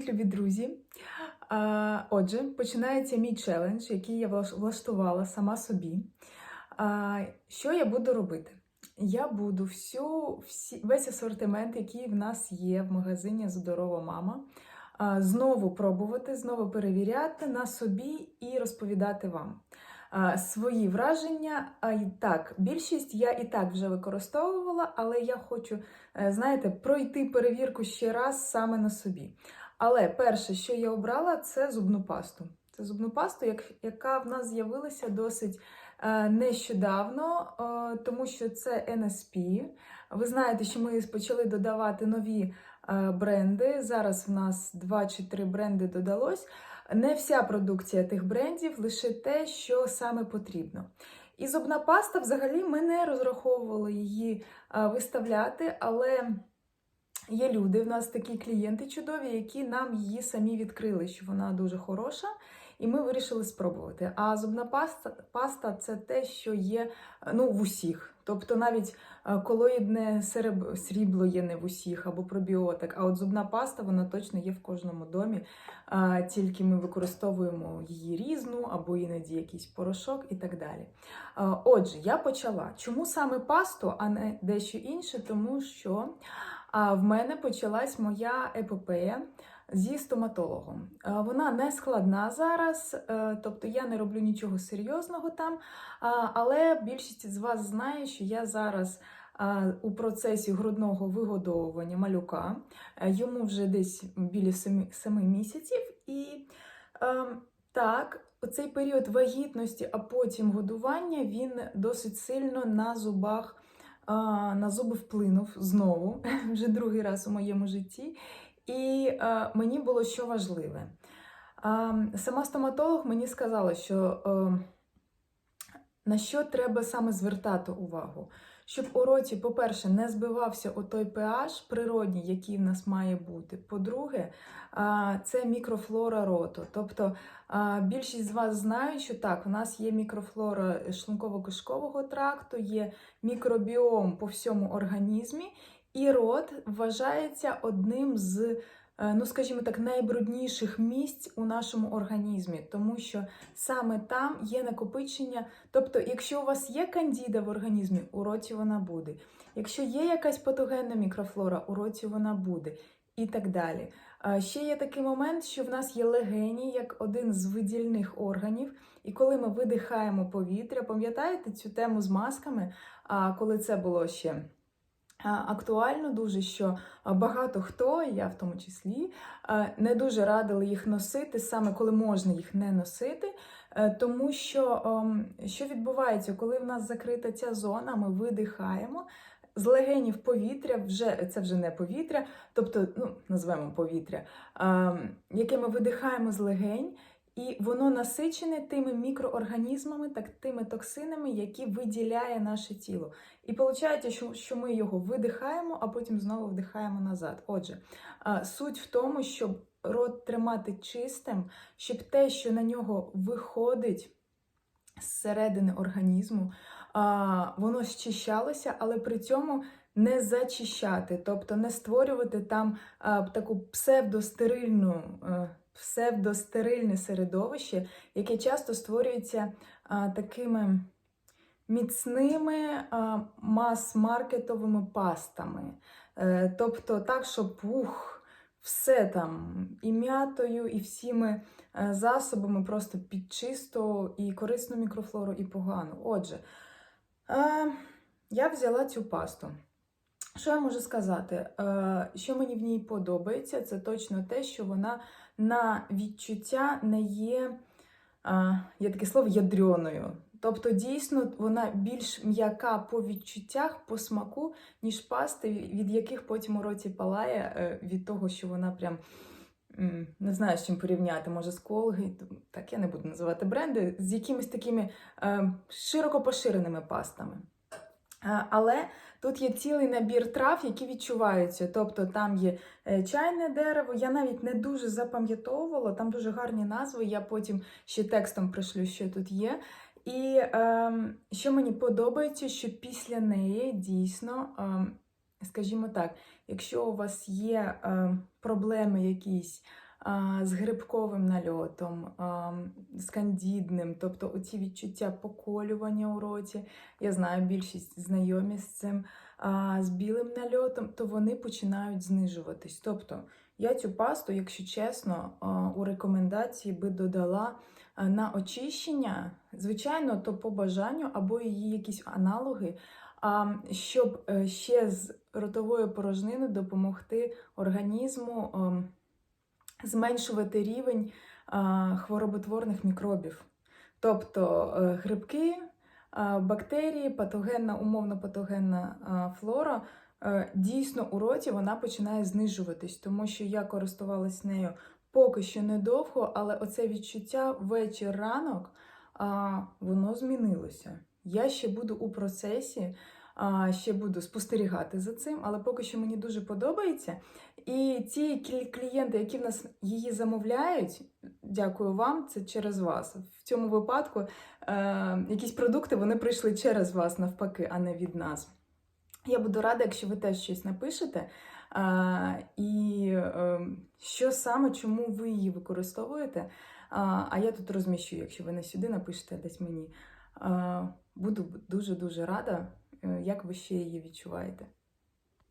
Привіт, любі друзі! Отже, починається мій челендж, який я влаштувала сама собі. Що я буду робити? Я буду всю, всі, весь асортимент, який в нас є в магазині Здорова мама, знову пробувати, знову перевіряти на собі і розповідати вам. Свої враження. Так, більшість я і так вже використовувала, але я хочу е, знаєте, пройти перевірку ще раз саме на собі. Але перше, що я обрала, це зубну пасту. Це зубну пасту, як, яка в нас з'явилася досить е, нещодавно, е, тому що це NSP. Ви знаєте, що ми почали додавати нові е, бренди. Зараз в нас два чи три бренди додалось. Не вся продукція тих брендів, лише те, що саме потрібно. І зубна паста, взагалі, ми не розраховували її а, виставляти, але є люди, в нас такі клієнти чудові, які нам її самі відкрили, що вона дуже хороша, і ми вирішили спробувати. А зубна паста, паста це те, що є ну, в усіх. Тобто навіть е, колоїдне срібло є не в усіх або пробіотик, а от зубна паста вона точно є в кожному домі. Тільки ми використовуємо її різну або іноді якийсь порошок і так далі. Отже, я почала. Чому саме пасту, а не дещо інше? Тому що в мене почалась моя епопея зі стоматологом. Вона не складна зараз, е, тобто я не роблю нічого серйозного там, але більшість з вас знає, що я зараз. У процесі грудного вигодовування малюка Е, йому вже десь біля 7 місяців, і е, так, оцей період вагітності, а потім годування, він досить сильно на зубах, на зуби вплинув знову, вже другий раз у моєму житті. І мені було що важливе. Сама стоматолог мені сказала, що на що треба саме звертати увагу. Щоб у роті, по-перше, не збивався отой pH природній, який в нас має бути. По-друге, це мікрофлора роту. Тобто більшість з вас знають, що так, у нас є мікрофлора шлунково-кишкового тракту, є мікробіом по всьому організмі, і рот вважається одним з, ну скажімо так, найбрудніших місць у нашому організмі, тому що саме там є накопичення. Тобто, якщо у вас є кандіда в організмі, у роті вона буде. Якщо є якась патогенна мікрофлора, у роті вона буде. І так далі. Ще є такий момент, що в нас є легені як один з видільних органів, і коли ми видихаємо повітря, пам'ятаєте цю тему з масками, а коли це було ще актуально дуже, що багато хто, я в тому числі, не дуже радили їх носити, саме коли можна їх не носити. Е, Тому що ем, що відбувається, коли в нас закрита ця зона, ми видихаємо. З легенів повітря, вже це вже не повітря, тобто, ну, називаємо повітря, ем, яке ми видихаємо з легень, і воно насичене тими мікроорганізмами, так тими токсинами, які виділяє наше тіло. І виходить, що, що ми його видихаємо, а потім знову вдихаємо назад. Отже, суть в тому, щоб рот тримати чистим, щоб те, що на нього виходить зсередини організму, воно щищалося, але при цьому не зачищати, тобто не створювати там а, таку псевдостерильну, е, псевдостерильне середовище, яке часто створюється а, такими міцними мас-маркетовими пастами. Е, Тобто так, щоб ух, все там і м'ятою, і всіми е, засобами просто під чисту і корисну мікрофлору, і погану. Отже, е, я взяла цю пасту. Що я можу сказати? Е, Що мені в ній подобається, це точно те, що вона на відчуття не є, е, є таке слово, ядреною. Тобто, дійсно, вона більш м'яка по відчуттях, по смаку, ніж пасти, від яких потім у роті палає, е, від того, що вона прям не знаю, з чим порівняти, може, з Колги, так я не буду називати бренди, з якимись такими широко поширеними пастами. Е, Але тут є цілий набір трав, які відчуваються. Тобто там є е, чайне дерево. Я навіть не дуже запам'ятовувала, там дуже гарні назви. Я потім ще текстом пришлю, що тут є. І е, що мені подобається, що після неї дійсно, е, скажімо так, якщо у вас є е, проблеми якісь з грибковим нальотом, з кандідним, тобто оці відчуття поколювання у роті. Я знаю, більшість знайомі з цим, з білим нальотом, то вони починають знижуватись. Тобто я цю пасту, якщо чесно, у рекомендації би додала на очищення, звичайно, то по бажанню або її якісь аналоги, щоб е, ще з ротовою порожниною допомогти організму ем, зменшувати рівень хвороботворних мікробів. Тобто е, грибки, бактерії, патогенна, умовно патогенна флора. е, Дійсно, у роті вона починає знижуватись, тому що я користувалась нею поки що недовго, але оце відчуття вечір ранок воно змінилося. Я ще буду у процесі, ще буду спостерігати за цим, але поки що мені дуже подобається. І ті клієнти, які в нас її замовляють, дякую вам, це через вас. В цьому випадку е, якісь продукти вони прийшли через вас навпаки, а не від нас. Я буду рада, якщо ви теж щось напишете. А, і е, що саме, чому ви її використовуєте? А, а я тут розміщу, якщо ви не сюди напишете десь мені. А, буду дуже-дуже рада, е, як ви ще її відчуваєте.